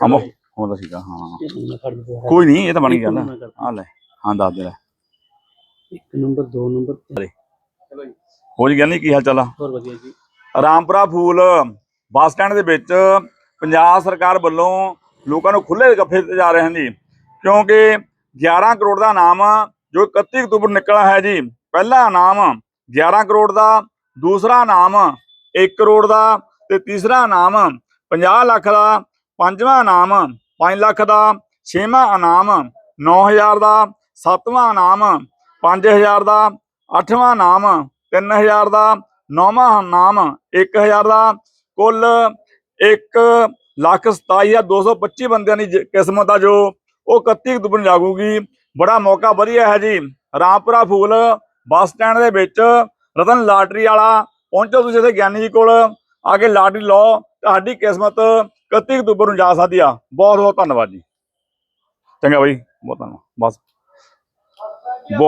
ਹਮ ਹੁੰਦਾ ਸੀਗਾ ਹਾਂ। ਕੋਈ ਨਹੀਂ ਇਹ ਤਾਂ ਬਣ ਗਿਆ ਨਾ। ਮੈਂ ਕਰਦਾ। ਆ ਲੈ ਹਾਂ ਦੱਸ ਦੇ ਲੈ। ਇੱਕ ਨੰਬਰ ਦੋ ਨੰਬਰ। ਤਿੰਨ। ਹੋ ਜੀ ਗਿਆਨੀ ਕੀ ਹਾਲ ਚਾਲ ਆ? ਹੋਰ ਵਧੀਆ ਜੀ। ਰਾਮਪੁਰਾ ਫੂਲ ਬੱਸ ਸਟੈਂਡ ਦੇ ਵਿੱਚ ਪੰਜਾਬ ਸਰਕਾਰ ਵੱਲੋਂ ਲੋਕਾਂ ਨੂੰ ਖੁੱਲੇ ਗੱਫੇ ਤੇ ਜਾ ਰਹੇ ਹਨ ਜੀ ਕਿਉਂਕਿ 11 ਕਰੋੜ ਦਾ ਇਨਾਮ ਜੋ 31 ਅਕਤੂਬਰ ਨਿਕਲਾ ਹੈ ਜੀ ਪਹਿਲਾ ਇਨਾਮ 11 ਕਰੋੜ ਦਾ ਦੂਸਰਾ ਇਨਾਮ 1 ਕਰੋੜ ਦਾ ਤੇ ਤੀਸਰਾ ਇਨਾਮ 50 ਲੱਖ ਦਾ ਪੰਜਵਾਂ ਇਨਾਮ 5 ਲੱਖ ਦਾ, ਛੇਵਾਂ ਇਨਾਮ 9000 ਦਾ, ਸੱਤਵਾਂ ਇਨਾਮ 5000 ਦਾ, ਅੱਠਵਾਂ ਇਨਾਮ 3000 ਦਾ, ਨੌਵਾਂ ਨਾਮ 1000 ਦਾ, ਕੁੱਲ 1 ਲੱਖ 27225 ਬੰਦਿਆਂ ਦੀ ਜ- ਕਿਸਮਤ ਆ ਜੋ ਉਹ 31 ਅਕਤੂਬਰ ਨੂੰ ਜਾਗੂਗੀ। ਬੜਾ ਮੌਕਾ ਵਧੀਆ ਹੈ ਜੀ। ਰਾਮਪੁਰਾ ਫੂਲ ਬੱਸ ਸਟੈਂਡ ਦੇ ਵਿੱਚ ਰਤਨ ਲਾਟਰੀ ਵਾਲਾ ਪਹੁੰਚੋ ਤੁਸੀਂ ਇੱਥੇ ਗਿਆਨੀ ਜੀ ਕੋਲ। ਆ ਕੇ ਲਾਟਰੀ ਲਓ, ਤੁਹਾਡੀ ਕਿਸਮਤ 31 ਅਕਤੂਬਰ ਨੂੰ ਜਾ ਸਕਦੀ ਆ। ਬਹੁਤ ਬਹੁਤ ਧੰਨਵਾਦ ਜੀ। ਚੰਗਾ ਬਾਈ, ਬਹੁਤ ਧੰਨਵਾਦ। ਬਸ। ਬਹੁਤ ਧੰਨਵਾਦ।